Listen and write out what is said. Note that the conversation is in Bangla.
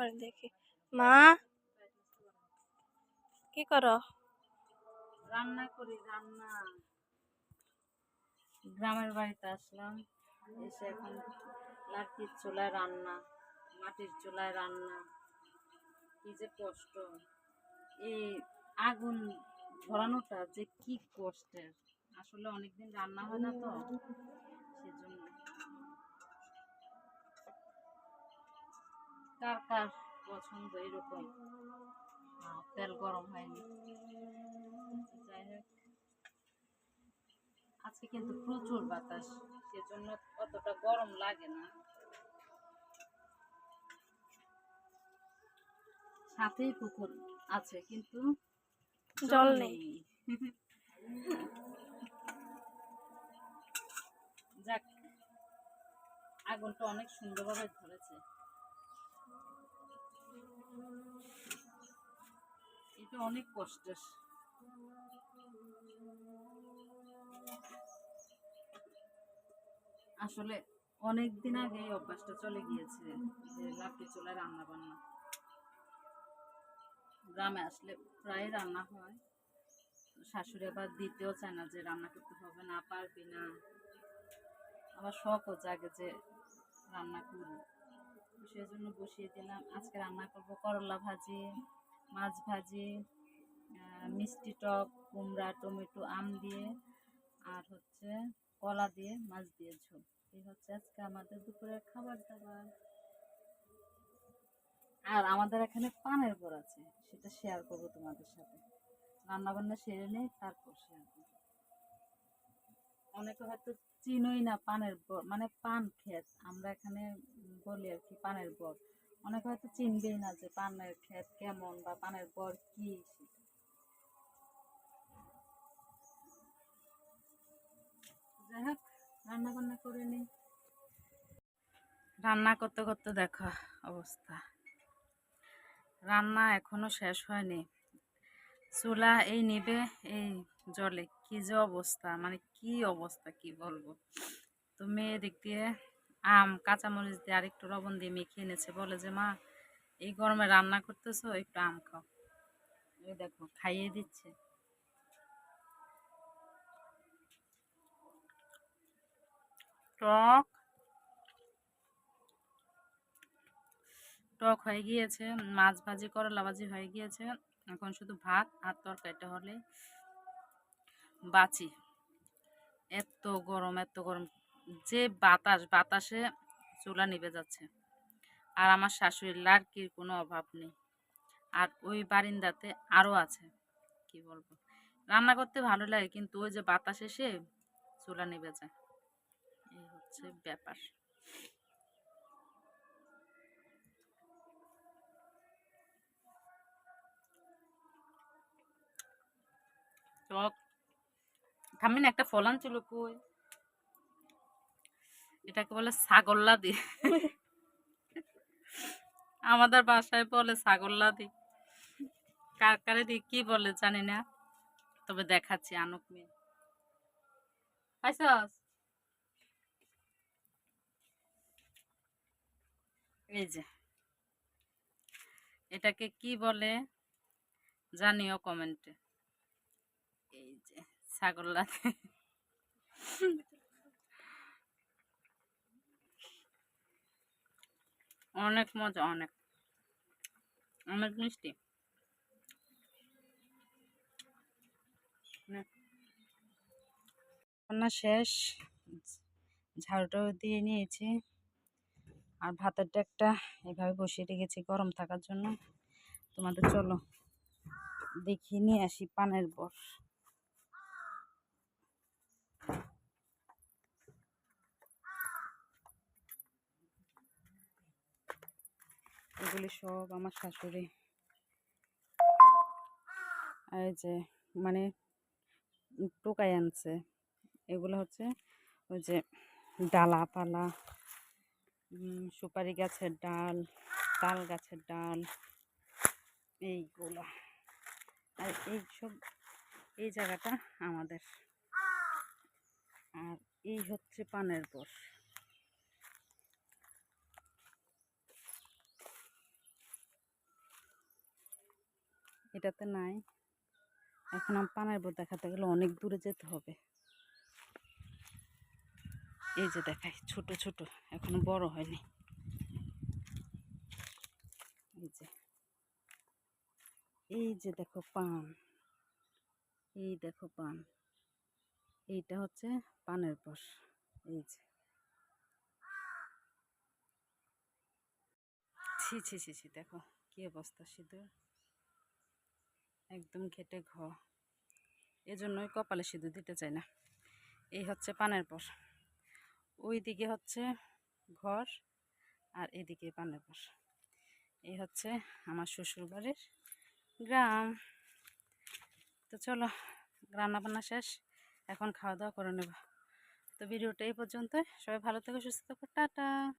করে দেখি। মা? কি করো? রান্না করি, রান্না। গ্রামের বাড়িতে আসলাম, এসে এখন লাঠির চুলায় রান্না, মাটির চুলায় রান্না। কি যে কষ্ট। এই আগুন ধরানোটা যে কি কষ্টের। আসলে অনেকদিন রান্না হয় না তো। কার কার পছন্দ এরকম। তেল গরম হয়নি। যাই হোক। আজকে কিন্তু প্রচুর বাতাস সেজন্য অতটা গরম লাগে না। সাথেই পুকুর আছে কিন্তু জল নেই। যাক আগুনটা অনেক সুন্দরভাবে ধরেছে। এটা অনেক কষ্টের। আসলে আগে অভ্যাসটা চলে গিয়েছে রান্না বান্না। গ্রামে আসলে প্রায় রান্না হয়। শাশুড়ি আবার দিতেও চায় না যে রান্না করতে হবে না, পারবি না। আবার শখও জাগে যে রান্না করি তো সেই জন্য বসিয়ে দিলাম। আজকে রান্না করব করলা ভাজি, মাছ ভাজি মিষ্টি টক, কুমড়া, টমেটো, আম দিয়ে, আর হচ্ছে কলা দিয়ে, মাছ দিয়ে ঝোল। এই হচ্ছে আজকে আমাদের দুপুরের খাবার দাবার। আর আমাদের এখানে পানের বর আছে, সেটা শেয়ার করব তোমাদের সাথে। রান্না বান্না সেরে নেই, তারপর শেয়ার করব। অনেকে হয়তো চিনোই না পানের বর মানে পান ক্ষেত আমরা এখানে বলি আর কি, পানের বর। অনেকে হয়তো চিনবেই না যে পানের ক্ষেত কেমন বা পানের বর কি। রান্না করতে করতে দেখো অবস্থা। রান্না এখনও শেষ হয়নি। চুলা এই নিবে, এই জলে। কি যে অবস্থা মানে কি অবস্থা, কি বলব। তো মেয়ে দিক দিয়ে আম, কাঁচামরিচ দিয়ে আরেকটু লবণ দিয়ে মেখে এনেছে। বলে যে, মা, এই গরমে রান্না করতেছো, একটু আম খাও। এই দেখো, খাইয়ে দিচ্ছে। টক। টক হয়ে গিয়েছে, মাছ ভাজি, করলা ভাজি হয়ে গিয়েছে। এখন শুধু ভাত আর তরকারিটা হলে বাঁচি। এত গরম এত গরম। যে বাতাস, বাতাসে চুলা নিভে যাচ্ছে। আর আমার শাশুড়ির লাড়কির কোনো অভাব নেই। আর ওই বারিন্দাতে আরও আছে, কি বলব? রান্না করতে ভালো লাগে, কিন্তু ওই যে বাতাস এসে চুলা নিভে যায়। এই হচ্ছে ব্যাপার। টক থামিন একটা ফলান ছিল কই? এটাকে বলে ছাগল্লা দি আমাদের বাসায় বলে ছাগল্লা দি কার কারে দি কি বলে জানি না, তবে দেখাচ্ছি, আনুক মেয়ে এই যে। এটাকে কি বলে জানিও কমেন্টে। এই যে ছাগল্লা অনেক মজা, অনেক। অনেক মিষ্টি। রান্না শেষ। ঝাড়ুটাও দিয়ে নিয়েছি। আর ভাতের একটা এভাবে বসিয়ে রেখেছি গরম থাকার জন্য। তোমাদের চলো দেখিয়ে নিয়ে আসি পানের বর। এগুলি সব আমার শাশুড়ি। এই যে মানে টোকাই আনছে। এগুলো হচ্ছে ওই যে ডালা পালা সুপারি গাছের ডাল, তাল গাছের ডাল, এইগুলা। আর এই সব, এই জায়গাটা আমাদের। আর এই হচ্ছে পানের বর। এটাতে নাই। এখন আমি পানের বোর্ড দেখাতে গেলে অনেক দূরে যেতে হবে। এই যে দেখাই, ছোট ছোট, এখনও বড় হয়নি। এই যে। এই যে দেখো পান। এই দেখো পান। এইটা হচ্ছে পানের পশ এই যে। ছি ছি ছি ছি, দেখো কি অবস্থা সিঁদুর। একদম ঘেটে ঘ। এজন্যই কপালে সিঁদুর দিতে চাই না। এই হচ্ছে পানের পর। ওই দিকে হচ্ছে ঘর আর এদিকে পানের পর। এই হচ্ছে আমার শ্বশুর বাড়ির গ্রাম। তো চলো রান্না বান্না শেষ। এখন খাওয়া দাওয়া করে নেব। তো ভিডিওটা এই পর্যন্ত সবাই ভালো থেকো, সুস্থ থাকো। টাটা।